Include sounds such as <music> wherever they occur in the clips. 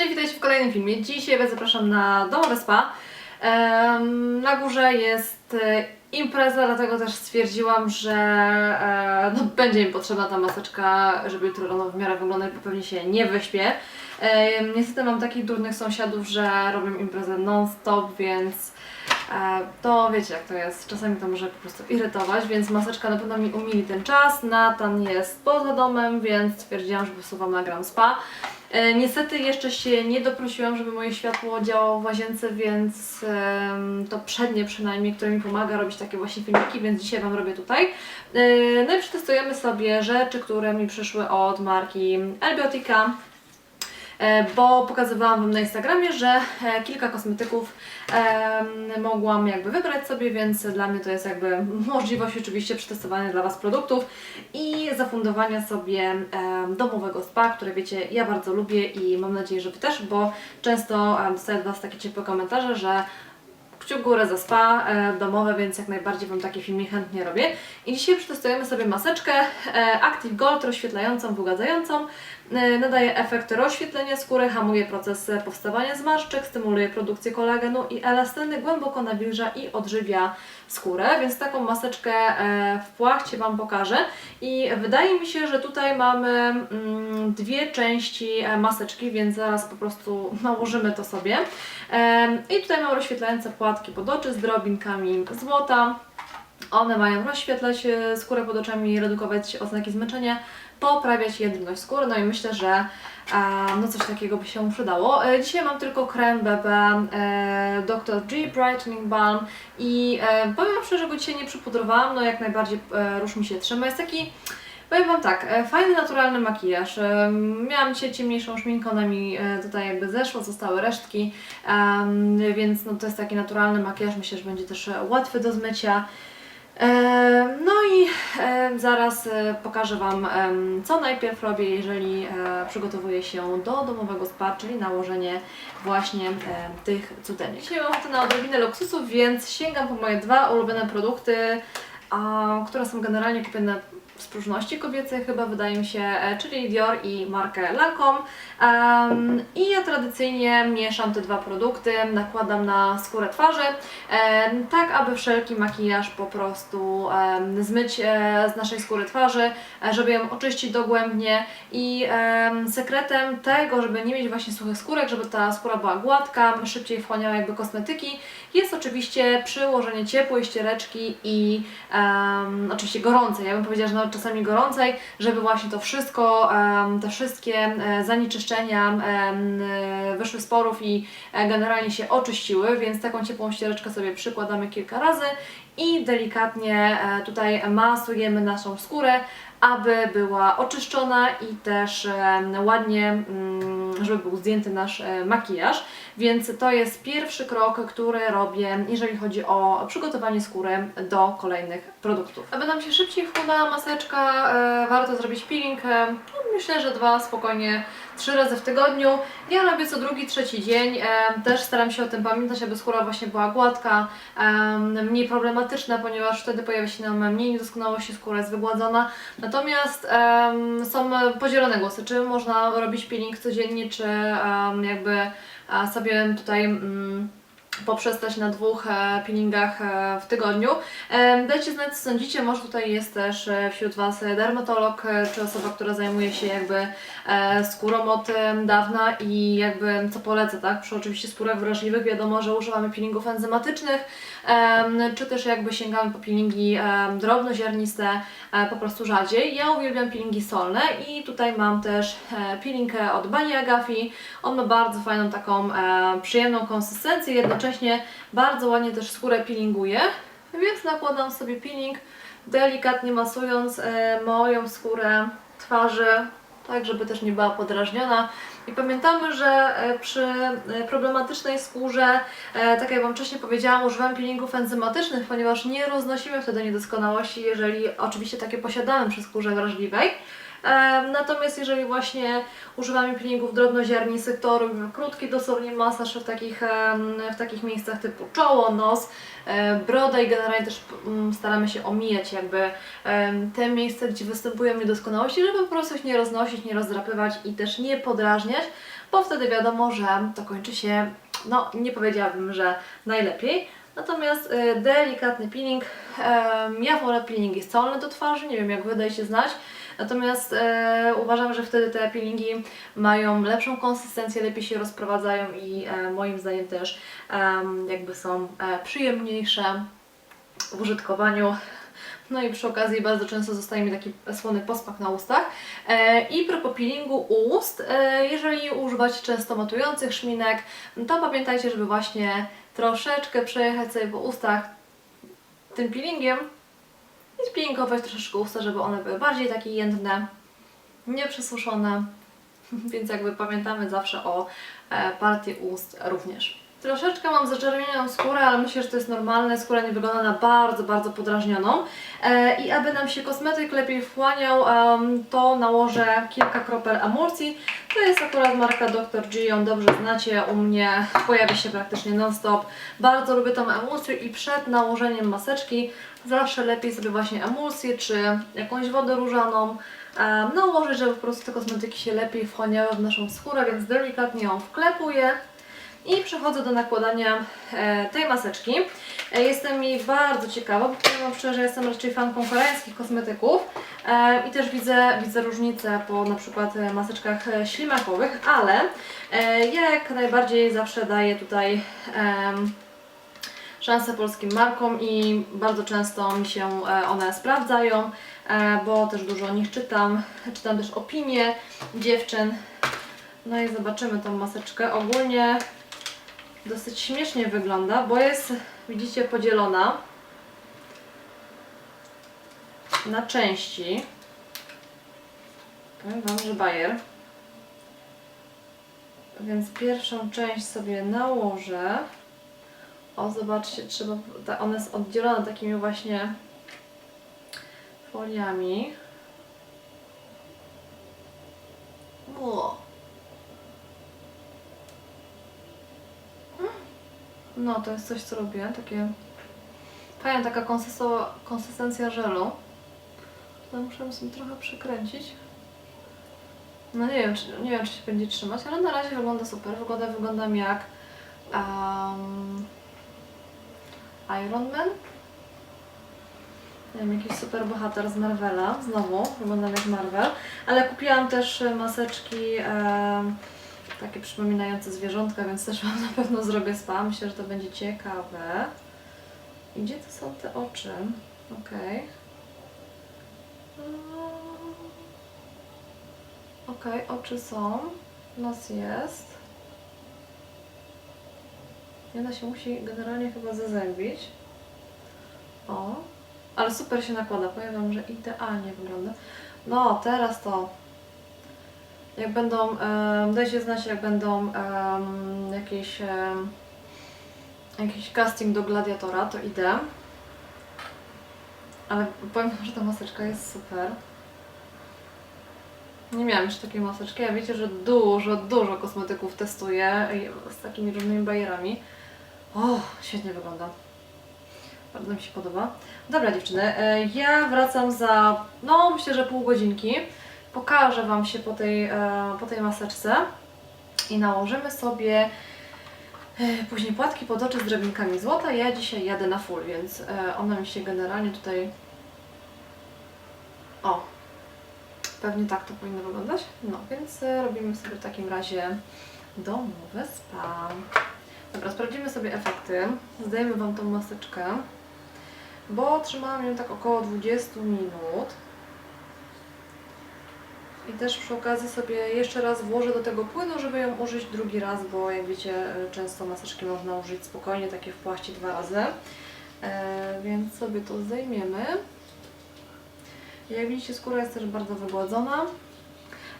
Cześć, witajcie w kolejnym filmie. Dzisiaj Was zapraszam na domowe spa. Na górze jest e, impreza, dlatego też stwierdziłam, że e, no, będzie mi potrzebna ta maseczka, żeby jutro rano w miarę wyglądać, bo pewnie się nie wyśpię. Niestety mam takich durnych sąsiadów, że robią imprezę non-stop, więc to wiecie jak to jest. Czasami to może po prostu irytować, więc maseczka na pewno mi umili ten czas. Natan jest poza domem, więc stwierdziłam, że po prostu Wam nagram spa. E, Niestety jeszcze się nie doprosiłam, żeby moje światło działało w łazience, więc to przednie przynajmniej, które mi pomaga robić takie właśnie filmiki, więc dzisiaj Wam robię tutaj. E, No i przetestujemy sobie rzeczy, które mi przyszły od marki Elbiotica. E, Bo pokazywałam Wam na Instagramie, że e, kilka kosmetyków mogłam jakby wybrać sobie, więc dla mnie to jest jakby możliwość oczywiście przetestowania dla Was produktów i zafundowania sobie domowego spa, które wiecie, ja bardzo lubię i mam nadzieję, że Wy też, bo często dostaję od Was takie ciepłe komentarze, że kciuk górę za spa e, domowe, więc jak najbardziej Wam takie filmy chętnie robię. I dzisiaj przetestujemy sobie maseczkę e, Active Gold rozświetlającą, wygadzającą. E, nadaje efekt rozświetlenia skóry, hamuje proces powstawania zmarszczek, stymuluje produkcję kolagenu i elastyny, głęboko nawilża i odżywia skórę, więc taką maseczkę e, w płachcie Wam pokażę. I wydaje mi się, że tutaj mamy mm, dwie części e, maseczki, więc zaraz po prostu <laughs> nałożymy to sobie. Em, I tutaj mam rozświetlające płatki pod oczy z drobinkami złota. One mają rozświetlać e, skórę pod oczami, redukować oznaki zmęczenia, poprawiać jędrność skóry, no i myślę, że no coś takiego by się przydało. E, Dzisiaj mam tylko krem BB e, Dr. G Brightening Balm i powiem szczerze, go dzisiaj nie przypudrowałam, no jak najbardziej róż mi się trzyma. Jest taki Powiem Wam tak, fajny, naturalny makijaż. Miałam dzisiaj ciemniejszą szminkę, ona mi tutaj jakby zeszła, zostały resztki, więc no, to jest taki naturalny makijaż, myślę, że będzie też łatwy do zmycia. E, No i e, zaraz e, pokażę Wam, co najpierw robię, jeżeli przygotowuję się do domowego spa, czyli nałożenie właśnie tych cudenek. Dzisiaj mam ochotę na odrobinę luksusów, więc sięgam po moje dwa ulubione produkty, a, które są generalnie kupione z próżności kobiecej chyba wydaje mi się, e, czyli Dior i markę Lancome. Em, I ja tradycyjnie mieszam te dwa produkty, nakładam na skórę twarzy, em, tak aby wszelki makijaż po prostu em, zmyć e, z naszej skóry twarzy, żeby ją oczyścić dogłębnie i em, sekretem tego, żeby nie mieć właśnie suchych skórek, żeby ta skóra była gładka, szybciej wchłaniała jakby kosmetyki, jest oczywiście przyłożenie ciepłej ściereczki i em, oczywiście gorącej, ja bym powiedziała, że nawet czasami gorącej, żeby właśnie to wszystko, em, te wszystkie e, zanieczyszczenia e, wyszły z porów i e, generalnie się oczyściły, więc taką ciepłą ściereczkę sobie przykładamy kilka razy i delikatnie tutaj masujemy naszą skórę, aby była oczyszczona i też ładnie, mm, żeby był zdjęty nasz e, makijaż. Więc to jest pierwszy krok, który robię, jeżeli chodzi o przygotowanie skóry do kolejnych produktów. Aby nam się szybciej wchłonęła maseczka, e, warto zrobić peeling. No, myślę, że dwa spokojnie, trzy razy w tygodniu. Ja robię co drugi, trzeci dzień. E, też staram się o tym pamiętać, aby skóra właśnie była gładka, e, mniej problematyczna, ponieważ wtedy pojawia się nam mniej niedoskonałości, skóra jest wygładzona. Natomiast em, są podzielone głosy, czy można robić peeling codziennie, czy jakby sobie tutaj mm, poprzestać na dwóch e, peelingach e, w tygodniu. E, dajcie znać, co sądzicie. Może tutaj jest też wśród Was dermatolog, czy osoba, która zajmuje się jakby skórą od dawna i jakby co polecę, tak? Przy oczywiście skórach wrażliwych wiadomo, że używamy peelingów enzymatycznych, czy też jakby sięgamy po peelingi drobnoziarniste, po prostu rzadziej. Ja uwielbiam peelingi solne i tutaj mam też peeling od Bani Agafi. On ma bardzo fajną taką przyjemną konsystencję, jednocześnie bardzo ładnie też skórę peelinguje, więc nakładam sobie peeling, delikatnie masując e, moją skórę twarzy, tak żeby też nie była podrażniona. I pamiętamy, że e, przy e, problematycznej skórze, tak jak Wam wcześniej powiedziałam, używam peelingów enzymatycznych, ponieważ nie roznosimy wtedy niedoskonałości, jeżeli oczywiście takie posiadamy przy skórze wrażliwej. E, Natomiast jeżeli właśnie używamy peelingów drobnoziarnistych, to robimy krótki dosłownie masaż w takich, w takich miejscach typu czoło, nos, e, broda i generalnie też mm, staramy się omijać jakby te miejsca, gdzie występują niedoskonałości, żeby po prostu ich nie roznosić, nie rozdrapywać i też nie podrażniać, bo wtedy wiadomo, że to kończy się, no nie powiedziałabym, że najlepiej. Natomiast y, delikatny peeling, ja wolę peelingi solne do twarzy, nie wiem jak wy dajcie znać. Natomiast e, uważam, że wtedy te peelingi mają lepszą konsystencję, lepiej się rozprowadzają i e, moim zdaniem też em, jakby są e, przyjemniejsze w użytkowaniu. No i przy okazji bardzo często zostaje mi taki słony posmak na ustach. E, I propos peelingu ust, e, jeżeli używacie często matujących szminek, to pamiętajcie, żeby właśnie troszeczkę przejechać sobie po ustach tym peelingiem spinkować troszeczkę usta, żeby one były bardziej takie jędrne, nieprzesuszone. <laughs> Więc jakby pamiętamy zawsze o e, partii ust również. Troszeczkę mam zaczerwienioną skórę, ale myślę, że to jest normalne. Skóra nie wygląda na bardzo, bardzo podrażnioną. E, I aby nam się kosmetyk lepiej wchłaniał, to nałożę kilka kropel emulsji. To jest akurat marka Dr. G, ją dobrze znacie, u mnie pojawia się praktycznie non-stop. Bardzo lubię tą emulsję i przed nałożeniem maseczki zawsze lepiej sobie właśnie emulsję czy jakąś wodę różaną nałożyć, żeby po prostu te kosmetyki się lepiej wchłaniały w naszą skórę, więc delikatnie ją wklepuję. I przechodzę do nakładania e, tej maseczki. E, jestem jej bardzo ciekawa, bo powiem Wam szczerze, jestem raczej fanką koreańskich kosmetyków e, i też widzę, widzę różnice po na przykład maseczkach ślimakowych, ale ja jak najbardziej zawsze daję tutaj szansę polskim markom i bardzo często mi się one sprawdzają, bo też dużo o nich czytam. Czytam też opinie dziewczyn. No i zobaczymy tą maseczkę. Ogólnie dosyć śmiesznie wygląda, bo jest, widzicie, podzielona na części. Powiem Wam, że bajer. Więc pierwszą część sobie nałożę. O, zobaczcie, trzeba, ta, ona jest oddzielona takimi właśnie foliami. O. No, to jest coś, co lubię. Takie fajna taka konsystencja żelu. To muszę sobie trochę przekręcić. No nie wiem, czy, nie wiem, czy się będzie trzymać, ale na razie wygląda super. Wygląda, wyglądam jak um, Iron Man. Nie wiem, jakiś super bohater z Marvela. Znowu wyglądam jak Marvel. Ale kupiłam też maseczki em, takie przypominające zwierzątka, więc też Wam na pewno zrobię spa. Myślę, że to będzie ciekawe. I gdzie to są te oczy? Okej. Mm. Okej, oczy są. Nos jest. I ona się musi generalnie chyba zazębić. O. Ale super się nakłada. Powiem Wam, że idealnie wygląda. No, teraz to jak będą, um, dajcie znać jak będą em, jakieś, jakiś casting do gladiatora, to idę. Ale powiem że ta maseczka jest super. Nie miałam jeszcze takiej maseczki, a wiecie, że dużo, dużo kosmetyków testuję z takimi różnymi bajerami. O, świetnie wygląda. Bardzo mi się podoba. Dobra dziewczyny, e, ja wracam za, no myślę, że pół godzinki. Pokażę Wam się po tej, e, po tej maseczce i nałożymy sobie e, później płatki pod oczy z drabinkami złota. Ja dzisiaj jadę na full, więc e, ona mi się generalnie tutaj... O! Pewnie tak to powinno wyglądać. No, więc robimy sobie w takim razie domowe spa. Dobra, sprawdzimy sobie efekty. Zdajemy Wam tą maseczkę, bo trzymałam ją tak około 20 minut. I też przy okazji sobie jeszcze raz włożę do tego płynu, żeby ją użyć drugi raz, bo jak wiecie, często maseczki można użyć spokojnie, takie w płaści dwa razy. E, więc sobie to zdejmiemy. Jak widzicie, skóra jest też bardzo wygładzona.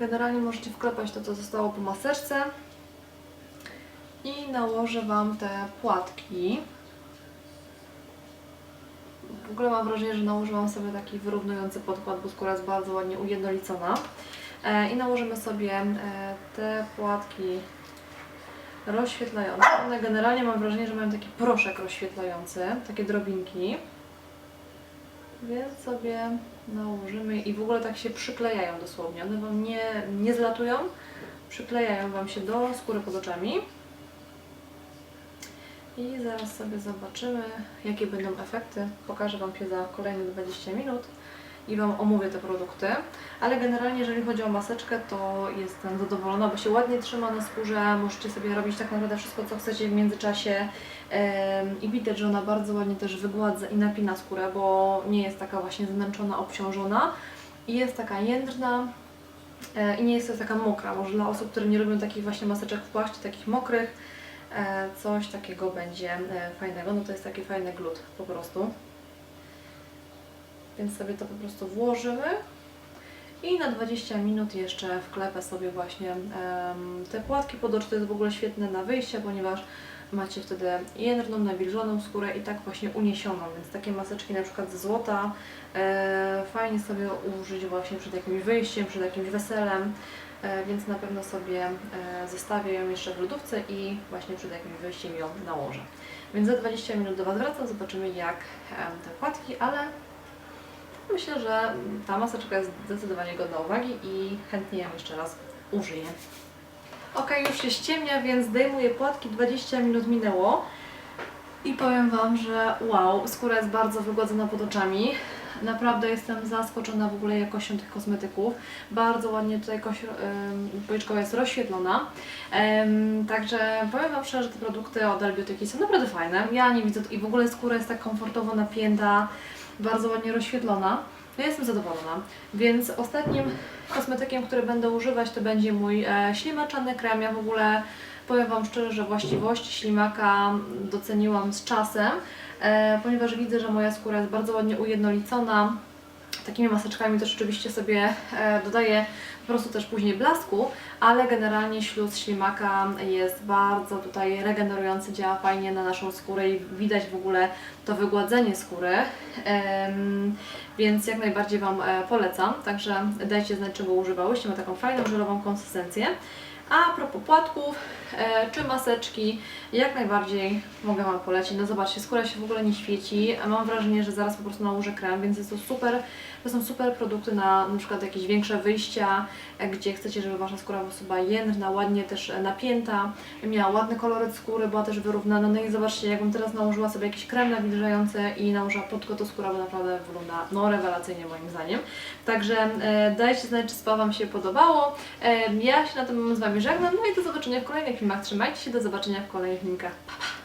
Generalnie możecie wklepać to, co zostało po maseczce. I nałożę Wam te płatki. W ogóle mam wrażenie, że nałożyłam sobie taki wyrównujący podkład, bo skóra jest bardzo ładnie ujednolicona. E, I nałożymy sobie e, te płatki rozświetlające. One generalnie mam wrażenie, że mają taki proszek rozświetlający, takie drobinki. Więc sobie nałożymy i w ogóle tak się przyklejają dosłownie. One Wam nie, nie zlatują, przyklejają Wam się do skóry pod oczami. I zaraz sobie zobaczymy, jakie będą efekty. Pokażę Wam się za kolejne 20 minut i Wam omówię te produkty. Ale generalnie, jeżeli chodzi o maseczkę, to jestem zadowolona, bo się ładnie trzyma na skórze. Możecie sobie robić tak naprawdę wszystko, co chcecie w międzyczasie. I widać, że ona bardzo ładnie też wygładza i napina skórę, bo nie jest taka właśnie zmęczona, obciążona. I jest taka jędrna, E, i nie jest to taka mokra. Może dla osób, które nie lubią takich właśnie maseczek w płaszczu, takich mokrych, coś takiego będzie e, fajnego. No to jest taki fajny glut po prostu. Więc sobie to po prostu włożymy i na 20 minut jeszcze wklepę sobie właśnie te płatki pod oczy. To jest w ogóle świetne na wyjście, ponieważ macie wtedy jędrną, nawilżoną skórę i tak właśnie uniesioną, więc takie maseczki na przykład ze złota e, fajnie sobie użyć właśnie przed jakimś wyjściem, przed jakimś weselem, e, więc na pewno sobie e, zostawię ją jeszcze w lodówce i właśnie przed jakimś wyjściem ją nałożę. Więc za 20 minut do Was wracam, zobaczymy jak em, te płatki, ale myślę, że ta maseczka jest zdecydowanie godna uwagi i chętnie ją jeszcze raz użyję. Ok, już się ściemnia, więc zdejmuję płatki, 20 minut minęło i powiem Wam, że wow, skóra jest bardzo wygładzona pod oczami. Naprawdę jestem zaskoczona w ogóle jakością tych kosmetyków. Bardzo ładnie tutaj koś, ym, policzkowa jest rozświetlona. Także powiem Wam szczerze, że te produkty od Albiotyki są naprawdę fajne. Ja nie widzę i w ogóle skóra jest tak komfortowo napięta, bardzo ładnie rozświetlona. Ja jestem zadowolona, więc ostatnim kosmetykiem, który będę używać, to będzie mój e, ślimaczany krem. Ja w ogóle powiem Wam szczerze, że właściwości ślimaka doceniłam z czasem, e, ponieważ widzę, że moja skóra jest bardzo ładnie ujednolicona. Takimi maseczkami też oczywiście sobie e, dodaję po prostu też później blasku, ale generalnie śluz ślimaka jest bardzo tutaj regenerujący, działa fajnie na naszą skórę i widać w ogóle to wygładzenie skóry, więc jak najbardziej Wam e, polecam, także dajcie znać czego używałyście, ma taką fajną żelową konsystencję. A propos płatków e, czy maseczki, jak najbardziej mogę Wam polecić. No zobaczcie, skóra się w ogóle nie świeci. Mam wrażenie, że zaraz po prostu nałożę krem, więc jest to super. To są super produkty na na przykład jakieś większe wyjścia, e, gdzie chcecie, żeby Wasza skóra była jędrna, ładnie też e, napięta, miała ładny koloryt skóry, była też wyrównana. No i zobaczcie, jakbym teraz nałożyła sobie jakiś krem nawilżający i nałożyła pod to skóra, bo naprawdę wygląda no rewelacyjnie moim zdaniem. Także e, dajcie znać, czy spa Wam się podobało. E, ja się na tym z Wami żegnam, no i do zobaczenia w kolejnych filmach. Trzymajcie się, do zobaczenia w kolejnych filmikach. Pa, pa!